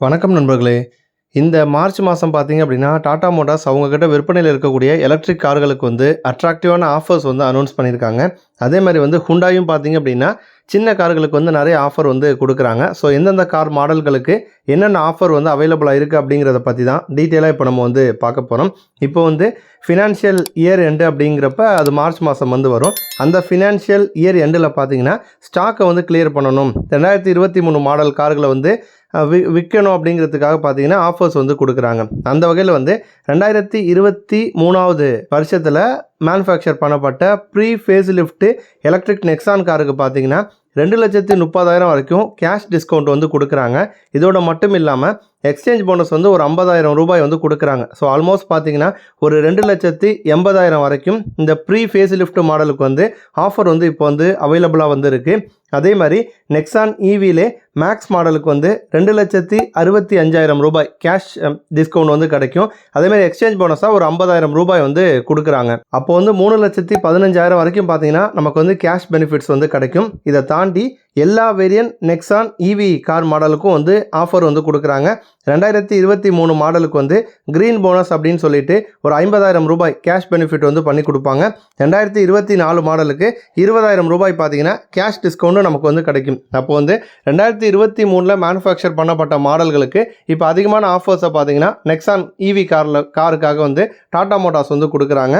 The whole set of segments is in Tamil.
வணக்கம் நண்பர்களே. இந்த மார்ச் மாதம் பார்த்தீங்க அப்படின்னா டாடா மோட்டார்ஸ் அவங்கக்கிட்ட விற்பனையில் இருக்கக்கூடிய எலக்ட்ரிக் கார்களுக்கு வந்து அட்ராக்டிவான ஆஃபர்ஸ் வந்து அனௌன்ஸ் பண்ணியிருக்காங்க. அதே மாதிரி வந்து ஹுண்டாயும் பார்த்தீங்க அப்படின்னா சின்ன கார்களுக்கு வந்து நிறைய ஆஃபர் வந்து கொடுக்குறாங்க. ஸோ எந்தெந்த கார் மாடல்களுக்கு என்னென்ன ஆஃபர் வந்து அவைலபிளாக இருக்குது அப்படிங்கிறத பற்றி தான் டீட்டெயிலாக இப்போ நம்ம வந்து பார்க்க போகிறோம் இப்போ வந்து ஃபினான்ஷியல் இயர் எண்டு அப்படிங்கிறப்ப அது மார்ச் மாதம் வந்து வரும். அந்த ஃபினான்ஷியல் இயர் எண்டில் பார்த்தீங்கன்னா ஸ்டாக்கை வந்து கிளியர் பண்ணணும். ரெண்டாயிரத்தி இருபத்தி மூணு மாடல் கார்களை வந்து வி விற்கணும் அப்படிங்கிறதுக்காக பார்த்தீங்கன்னா ஆஃபர்ஸ் வந்து கொடுக்குறாங்க. அந்த வகையில் வந்து ரெண்டாயிரத்தி இருபத்தி மூணாவது வருஷத்தில் மேனுஃபேக்சர் பண்ணப்பட்ட pre facelift electric Nexon காருக்கு பார்த்தீங்கன்னா ரெண்டு லட்சத்தி முப்பதாயிரம் வரைக்கும் கேஷ் டிஸ்கவுண்ட் வந்து கொடுக்குறாங்க. இதோட மட்டும் இல்லாமல் எக்ஸ்சேஞ்ச் போனஸ் வந்து ஒரு ஐம்பதாயிரம் ரூபாய் வந்து கொடுக்குறாங்க. ஸோ ஆல்மோஸ்ட் பார்த்தீங்கன்னா ஒரு ரெண்டு லட்சத்தி எண்பதாயிரம் வரைக்கும் இந்த ப்ரீ ஃபேஸ் லிஃப்ட் மாடலுக்கு வந்து ஆஃபர் வந்து இப்போ வந்து அவைலபிளாக வந்து இருக்குது அதே மாதிரி நெக்ஸான் ஈவிலே மேக்ஸ் மாடலுக்கு வந்து ரெண்டு லட்சத்தி அறுபத்தி அஞ்சாயிரம் ரூபாய் கேஷ் டிஸ்கவுண்ட் um, வந்து கிடைக்கும். அதேமாதிரி எக்ஸ்சேஞ்ச் போனஸாக ஒரு ஐம்பதாயிரம் ரூபாய் வந்து கொடுக்குறாங்க. அப்போ வந்து மூணு லட்சத்தி பதினஞ்சாயிரம் வரைக்கும் பார்த்தீங்கன்னா நமக்கு வந்து கேஷ் பெனிஃபிட்ஸ் வந்து கிடைக்கும். இதை தாண்டி எல்லா வேரியன்ட் நெக்ஸான் இவி கார் மாடலுக்கும் வந்து ஆஃபர் வந்து கொடுக்குறாங்க. ரெண்டாயிரத்தி இருபத்தி மூணு மாடலுக்கு வந்து க்ரீன் போனஸ் அப்படின்னு சொல்லிட்டு ஒரு ஐம்பதாயிரம் ரூபாய் கேஷ் பெனிஃபிட் வந்து பண்ணி கொடுப்பாங்க. ரெண்டாயிரத்தி இருபத்தி நாலு மாடலுக்கு இருபதாயிரம் ரூபாய் பார்த்தீங்கன்னா கேஷ் டிஸ்கவுண்ட்டும் நமக்கு வந்து கிடைக்கும். அப்போ வந்து ரெண்டாயிரத்தி இருபத்தி மூணில் மேனுஃபேக்சர் பண்ணப்பட்ட மாடல்களுக்கு இப்போ அதிகமான ஆஃபர்ஸை பார்த்தீங்கன்னா நெக்ஸான் இவி காரில் காருக்காக வந்து டாடா மோட்டார்ஸ் வந்து கொடுக்குறாங்க.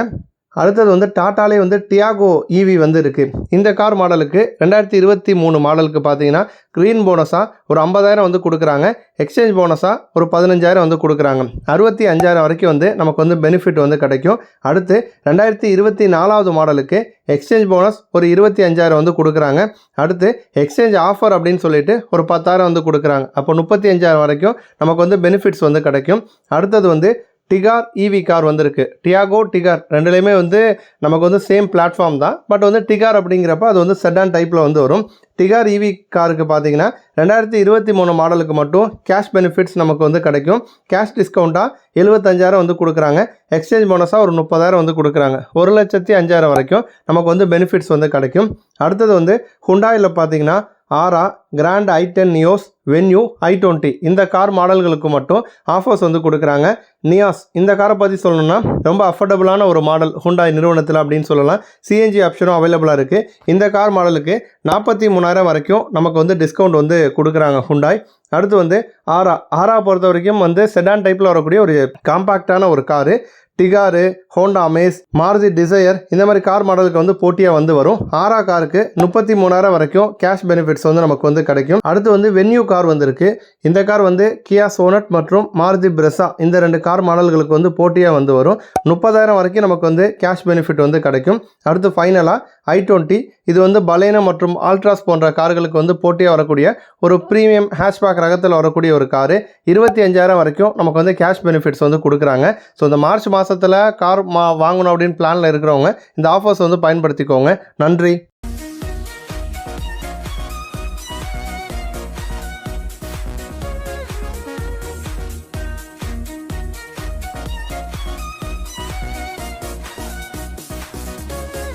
அடுத்தது வந்து டாட்டாலே வந்து டியாகோ ஈவி வந்து இருக்குது இந்த கார் மாடலுக்கு ரெண்டாயிரத்தி இருபத்தி மூணு மாடலுக்கு பார்த்தீங்கன்னா க்ரீன் போனஸாக ஒரு ஐம்பதாயிரம் வந்து கொடுக்குறாங்க. எக்ஸ்சேஞ்ச் போனஸாக ஒரு பதினஞ்சாயிரம் வந்து கொடுக்குறாங்க. அறுபத்தி அஞ்சாயிரம் வரைக்கும் வந்து நமக்கு வந்து பெனிஃபிட் வந்து கிடைக்கும். அடுத்து ரெண்டாயிரத்தி இருபத்தி நாலாவது மாடலுக்கு எக்ஸ்சேஞ்ச் போனஸ் ஒரு இருபத்தி அஞ்சாயிரம் வந்து கொடுக்குறாங்க. அடுத்து எக்ஸ்சேஞ்ச் ஆஃபர் அப்படின்னு சொல்லிட்டு ஒரு பத்தாயிரம் வந்து கொடுக்குறாங்க. அப்போ முப்பத்தி அஞ்சாயிரம் வரைக்கும் நமக்கு வந்து பெனிஃபிட்ஸ் வந்து கிடைக்கும். அடுத்தது வந்து டிகார் இவி கார் வந்திருக்கு. டியாகோ டிகார் ரெண்டுலேயுமே வந்து நமக்கு வந்து சேம் பிளாட்ஃபார்ம் தான். பட் வந்து டிகார் அப்படிங்கிறப்ப அது வந்து செட்டான் டைப்பில் வந்து வரும். டிகார் இவி காருக்கு பார்த்தீங்கன்னா ரெண்டாயிரத்தி இருபத்தி மூணு மாடலுக்கு மட்டும் கேஷ் பெனிஃபிட்ஸ் நமக்கு வந்து கிடைக்கும். கேஷ் டிஸ்கவுண்ட்டாக எழுபத்தஞ்சாயிரம் வந்து கொடுக்குறாங்க. எக்ஸ்சேஞ்ச் போனஸாக ஒரு முப்பதாயிரம் வந்து கொடுக்குறாங்க. ஒரு லட்சத்தி அஞ்சாயிரம் வரைக்கும் நமக்கு வந்து பெனிஃபிட்ஸ் வந்து கிடைக்கும். அடுத்தது வந்து ஹுண்டாயில் பார்த்தீங்கன்னா Aura Grand i ten Nios Venue i twenty இந்த கார் மாடல்களுக்கு மட்டும் ஆஃபர்ஸ் வந்து கொடுக்குறாங்க. நியாஸ் இந்த காரை பற்றி சொல்லணும்னா ரொம்ப அஃபோர்டபுளான ஒரு மாடல் ஹுண்டாய் நிறுவனத்தில் அப்படின்னு சொல்லலாம். சிஎன்ஜி ஆப்ஷனும் அவைலபிளாக இருக்குது இந்த கார் மாடலுக்கு நாற்பத்தி மூணாயிரம் வரைக்கும் நமக்கு வந்து டிஸ்கவுண்ட் வந்து கொடுக்குறாங்க ஹுண்டாய் அடுத்து வந்து ஆரா. ஆரா பொறுத்த வரைக்கும் வந்து செடான் டைப்பில் வரக்கூடிய ஒரு காம்பாக்டான ஒரு car Tigor Honda Amaze Maruti Dzire இந்த மாதிரி கார் மாடலுக்கு வந்து போட்டியாக வந்து வரும். ஆரா காருக்கு முப்பத்தி மூணாயிரம் வரைக்கும் கேஷ் பெனிஃபிட்ஸ் வந்து நமக்கு வந்து கிடைக்கும். அடுத்து வந்து வென்யூ கார் வந்திருக்கு. இந்த கார் வந்து கியா சோனட் மற்றும் மாருதி பிரெசா இந்த ரெண்டு கார் மாடல்களுக்கு வந்து போட்டியாக வந்து வரும். முப்பதாயிரம் வரைக்கும் நமக்கு வந்து கேஷ் பெனிஃபிட் வந்து கிடைக்கும். அடுத்து ஃபைனலாக ஐ டுவெண்ட்டி. இது வந்து பலேனா மற்றும் ஆல்ட்ராஸ் போன்ற கார்களுக்கு வந்து போட்டியாக வரக்கூடிய ஒரு ப்ரீமியம் ஹேஷ்பேக் ரகத்தில் வரக்கூடிய ஒரு காரு இருபத்தி அஞ்சாயிரம் வரைக்கும் நமக்கு வந்து கேஷ் பெனிஃபிட்ஸ் வந்து கொடுக்குறாங்க. ஸோ இந்த மார்ச் மாதம் மாதத்தில் கார் மா வாங்கணும் அப்படின்னு பிளானில் இருக்கிறவங்க இந்த ஆஃபர்ஸ் வந்து பயன்படுத்திக்கோங்க. நன்றி.